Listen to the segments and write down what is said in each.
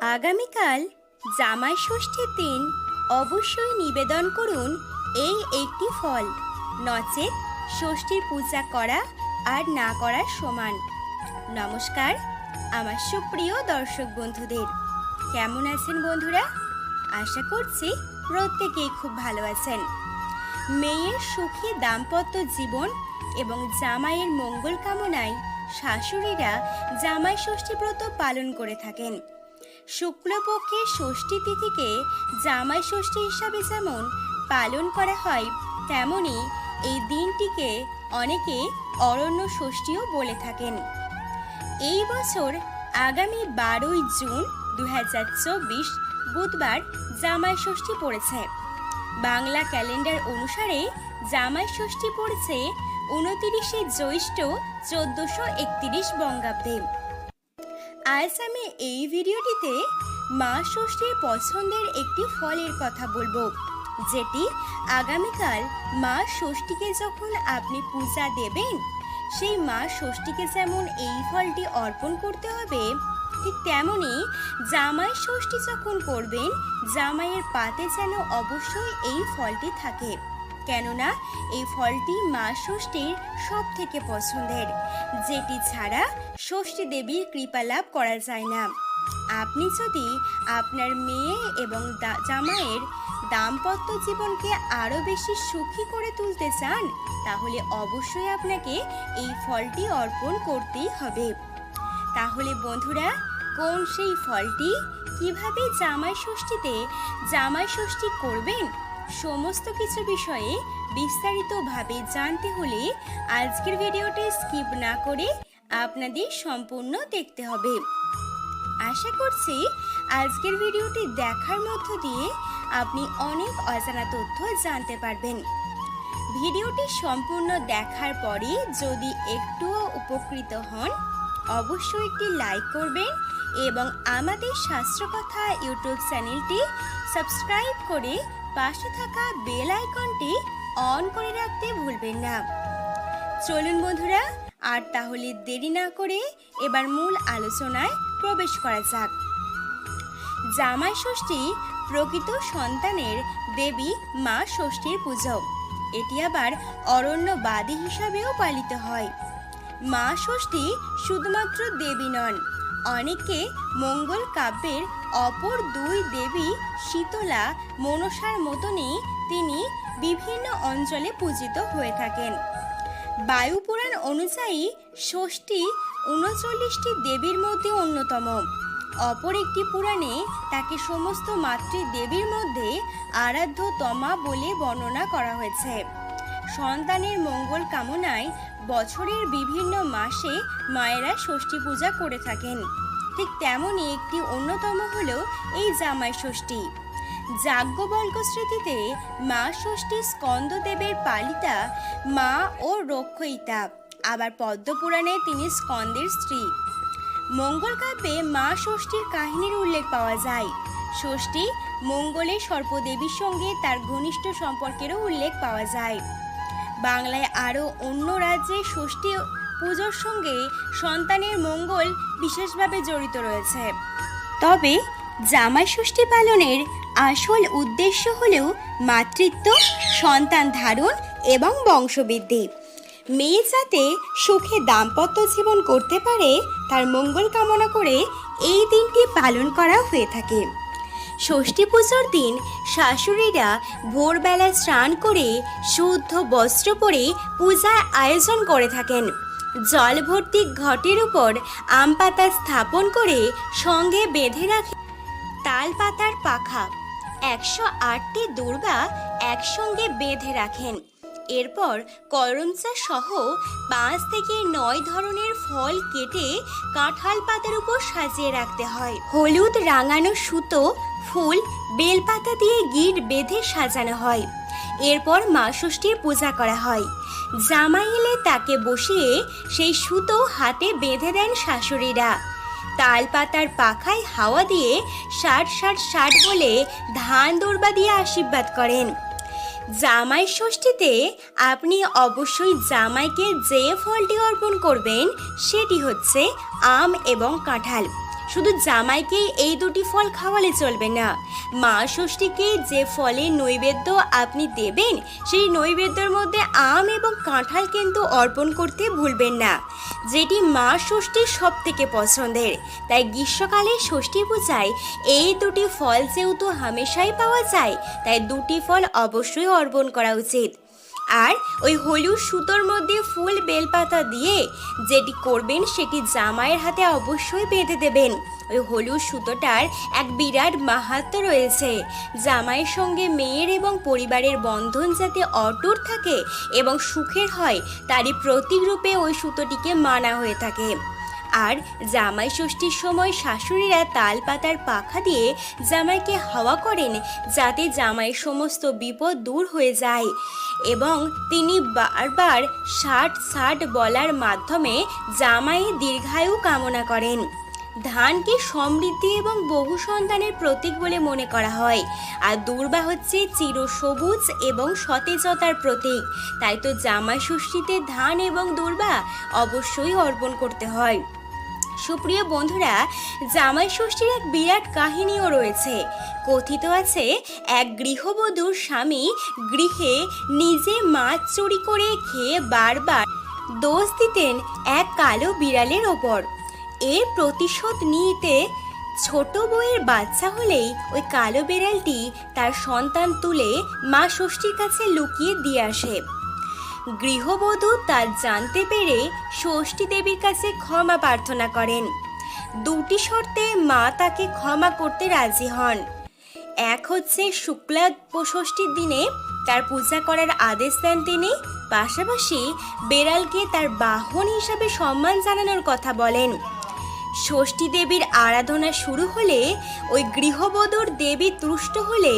আগামীকাল জামাই ষষ্ঠীর দিন অবশ্যই নিবেদন করুন এই একটি ফল। নচেত ষষ্ঠীর পূজা করা আর না করার সমান। নমস্কার, আমার সুপ্রিয় দর্শক বন্ধুদের। কেমন আছেন বন্ধুরা? আশা করছি প্রত্যেকেই খুব ভালো আছেন। মেয়ের সুখী দাম্পত্য জীবন এবং জামাইয়ের মঙ্গল কামনায় শাশুড়িরা জামাই ষষ্ঠী ব্রত পালন করে থাকেন। শুক্লপক্ষের ষষ্ঠী তিথিকে জামাই ষষ্ঠী হিসাবে যেমন পালন করা হয়, তেমনি এই দিনটিকে অনেকে অরণ্য ষষ্ঠীও বলে থাকেন। এই বছর আগামী বারোই জুন দু হাজার চব্বিশ বুধবার জামাই ষষ্ঠী পড়েছে। বাংলা ক্যালেন্ডার অনুসারে জামাই ষষ্ঠী পড়েছে উনতিরিশে জ্যৈষ্ঠ চোদ্দশো একতিরিশ বঙ্গাব্দে। আজ আমি এই ভিডিওটিতে মা ষষ্ঠীর পছন্দের একটি ফলের কথা বলব, যেটি আগামীকাল মা ষষ্ঠীকে যখন আপনি পূজা দেবেন, সেই মা ষষ্ঠীকে যেমন এই ফলটি অর্পণ করতে হবে, ঠিক তেমনি জামাই ষষ্ঠী যখন করবেন, জামাইয়ের পাতে যেন অবশ্যই এই ফলটি থাকে। কেননা এই ফলটি মা ষষ্ঠীর সব থেকে পছন্দের। যেটি ছাড়া ষষ্ঠী দেবীর কৃপা লাভ করা যায় না। আপনি যদি আপনার মেয়ে এবং জামাইয়ের দাম্পত্য জীবনকে আরও বেশি সুখী করে তুলতে চান, তাহলে অবশ্যই আপনাকে এই ফলটি অর্পণ করতেই হবে। তাহলে বন্ধুরা, কোন সেই ফলটি? কীভাবে জামাই ষষ্ঠীতে জামাই ষষ্ঠী করবেন? সমস্ত কিছু বিষয়ে বিস্তারিতভাবে জানতে হলে আজকের ভিডিওটি স্কিপ না করে আপনাদের সম্পূর্ণ দেখতে হবে। আশা করছি আজকের ভিডিওটি দেখার মধ্য দিয়ে আপনি অনেক অজানা তথ্য জানতে পারবেন। ভিডিওটি সম্পূর্ণ দেখার পরে যদি একটুও উপকৃত হন, অবশ্যই একটি লাইক করবেন এবং আমাদের শাস্ত্রকথা ইউটিউব চ্যানেলটি সাবস্ক্রাইব করে পাশে থাকা বেল আইকনটি অন করে রাখতে ভুলবেন না। চলুন বন্ধুরা, আর তাহলে দেরি না করে এবার মূল আলোচনায় প্রবেশ করা যাক। জামাই ষষ্ঠী প্রকৃত সন্তানের দেবী মা ষষ্ঠীর পুজো। এটি আবার অরণ্যবাদী হিসাবেও পালিত হয়। মা ষষ্ঠী শুধুমাত্র দেবী নন অনেকে মঙ্গল কাব্যের অপর দুই দেবী শীতলা মনসার মতনই তিনি বিভিন্ন অঞ্চলে পূজিত হয়ে থাকেন। বায়ুপুরাণ অনুযায়ী ষষ্ঠী উনচল্লিশটি দেবীর মধ্যে অন্যতম। অপর একটি পুরাণে তাকে সমস্ত মাতৃ দেবীর মধ্যে আরাধ্য তমা বলে বর্ণনা করা হয়েছে। সন্তানের মঙ্গল কামনায় বছরের বিভিন্ন মাসে মায়েরা ষষ্ঠী পূজা করে থাকেন। ঠিক তেমনই একটি অন্যতম হলো এই জামাই ষষ্ঠী। যাজ্ঞবল্ক স্মৃতিতে মা ষষ্ঠী স্কন্দদেবের পালিতা মা ও রক্ষয়িতা, আবার পদ্মপুরাণে তিনি স্কন্দের স্ত্রী। মঙ্গল কাব্যে মা ষষ্ঠীর কাহিনীর উল্লেখ পাওয়া যায়। ষষ্ঠী মঙ্গলের সর্পদেবীর সঙ্গে তার ঘনিষ্ঠ সম্পর্কেরও উল্লেখ পাওয়া যায়। বাংলায় আরও অন্য রাজ্যে ষষ্ঠী পুজোর সঙ্গে সন্তানের মঙ্গল বিশেষভাবে জড়িত রয়েছে। তবে জামাই ষষ্ঠী পালনের আসল উদ্দেশ্য হলেও মাতৃত্ব, সন্তান ধারণ এবং বংশবৃদ্ধি। মেয়ে যাতে সুখে দাম্পত্য জীবন করতে পারে, তার মঙ্গল কামনা করে এই দিনটি পালন করা হয়ে থাকে। ষষ্ঠী পুজোর দিন শাশুড়িরা ভোরবেলায় স্নান করে শুদ্ধ বস্ত্র পরে পূজার আয়োজন করে থাকেন। জল ভর্তি ঘটের উপর আম পাতা স্থাপন করে সঙ্গে বেঁধে রাখে। তাল পাতার পাখা একশো আটটি দুর্গা একসঙ্গে বেঁধে রাখেন। এরপর করমচা সহ পাঁচ থেকে নয় ধরনের ফল কেটে কাঁঠাল পাতার উপর সাজিয়ে রাখতে হয়। হলুদ রাঙানো সুতো, ফুল, বেলপাতা দিয়ে গিট বেঁধে সাজানো হয়। এরপর মা ষষ্ঠীর পূজা করা হয়। জামাই এলে তাকে বসিয়ে সেই সুতো হাতে বেঁধে দেন শাশুড়িরা। তাল পাতার পাখায় হাওয়া দিয়ে ষাট ষাট ষাট বলে ধান দৌড়বা দিয়ে আশীর্বাদ করেন। জামাই ষষ্ঠীতে আপনি অবশ্যই জামাইকে যে ফলটি অর্পণ করবেন, সেটি হচ্ছে আম এবং কাঁঠাল। শুধু জামাইকেই এই দুটি ফল খাওয়ালে চলবে না। মা ষষ্ঠীকে যে ফলের নৈবেদ্য আপনি দেবেন, সেই নৈবেদ্যের মধ্যে আম এবং কাঁঠাল কিন্তু অর্পণ করতে ভুলবেন না। যেটি মা ষষ্ঠীর সব থেকে পছন্দের। তাই গ্রীষ্মকালে ষষ্ঠী পূজায় এই দুটি ফল যেহেতু হামেশাই পাওয়া যায়, তাই দুটি ফল অবশ্যই অর্পণ করা উচিত। আর ওই হলুদ সুতোর মধ্যে ফুল বেলপাতা দিয়ে যেটি করবেন সেটি জামাইয়ের হাতে অবশ্যই বেঁধে দেবেন। ওই হলুদ সুতোটার এক বিরাট মাহাত্ম রয়েছে। জামাইয়ের সঙ্গে মেয়ের এবং পরিবারের বন্ধন যাতে অটুট থাকে এবং সুখের হয়, তারই প্রতীক রূপে ওই সুতোটিকে মানা হয়ে থাকে। আর জামাই ষষ্ঠীর সময় শাশুড়িরা তাল পাতার পাখা দিয়ে জামাইকে হাওয়া করেন যাতে জামাইয়ের সমস্ত বিপদ দূর হয়ে যায়। এবং তিনি বারবার ষাট ষাট বলার মাধ্যমে জামাইয়ের দীর্ঘায়ু কামনা করেন। ধানকে সমৃদ্ধি এবং বহু সন্তানের প্রতীক বলে মনে করা হয়। আর দুর্বা হচ্ছে চিরসবুজ এবং সতেজতার প্রতীক। তাই তো জামাই ষষ্ঠীতে ধান এবং দুর্বা অবশ্যই অর্পণ করতে হয়। সুপ্রিয় বন্ধুরা, জামাই ষষ্ঠীর এক বিরাট কাহিনীও রয়েছে। কথিত আছে, এক গৃহবধূর স্বামী গৃহে নিজে মাছ চুরি করে খেয়ে বারবার দোষ দিতেন এক কালো বিড়ালের ওপর। এর প্রতিশোধ নিতে ছোট বউয়ের বাচ্চা হলেই ওই কালো বিড়ালটি তার সন্তান তুলে মা ষষ্ঠীর কাছে লুকিয়ে দিয়ে আসে। গৃহবধূ তা জানতে পেরে ষষ্ঠী দেবীর কাছে ক্ষমা প্রার্থনা করেন। দুটি শর্তে মা তাকে ক্ষমা করতে রাজি হন। এক হচ্ছে শুক্লা ষষ্ঠীর দিনে তার পূজা করার আদেশ দেন তিনি, পাশাপাশি বেড়ালকে তার বাহন হিসাবে সম্মান জানানোর কথা বলেন। ষষ্ঠী দেবীর আরাধনা শুরু হলে ওই গৃহবধূর দেবী তুষ্ট হলে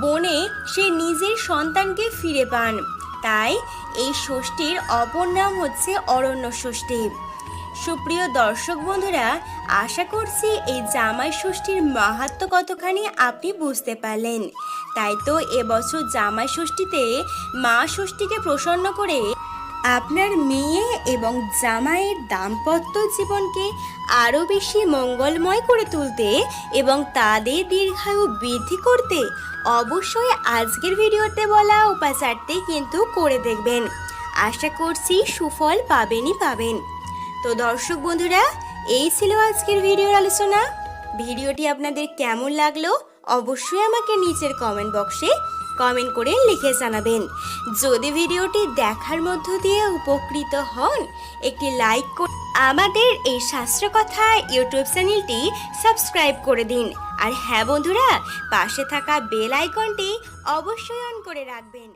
বনে সে নিজের সন্তানকে ফিরে পান। তাই এই ষষ্ঠীর অপর নাম হচ্ছে অরণ্য ষষ্ঠী। সুপ্রিয় দর্শক বন্ধুরা, আশা করছি এই জামাই ষষ্ঠীর মাহাত্ম কতখানি আপনি বুঝতে পারলেন। তাই তো এবছর জামাই ষষ্ঠীতে মা ষষ্ঠীকে প্রসন্ন করে আপনার মেয়ে এবং জামাইয়ের দাম্পত্য জীবনকে আরও বেশি মঙ্গলময় করে তুলতে এবং তাদের দীর্ঘায়ু বৃদ্ধি করতে অবশ্যই আজকের ভিডিওতে বলা উপাচারটি কিন্তু করে দেখবেন। আশা করছি সুফল পাবেনই পাবেন। তো দর্শক বন্ধুরা, এই ছিল আজকের ভিডিওর আলোচনা। ভিডিওটি আপনাদের কেমন লাগল অবশ্যই আমাকে নিচের কমেন্ট বক্সে কমেন্ট করে লিখে জানাবেন। যদি ভিডিওটি দেখার মধ্য দিয়ে উপকৃত হন, একটি লাইক আমাদের এই শাস্ত্র কথা ইউটিউব চ্যানেলটি সাবস্ক্রাইব করে দিন। আর হ্যাঁ বন্ধুরা, পাশে থাকা বেল আইকনটি অবশ্যই অন করে রাখবেন।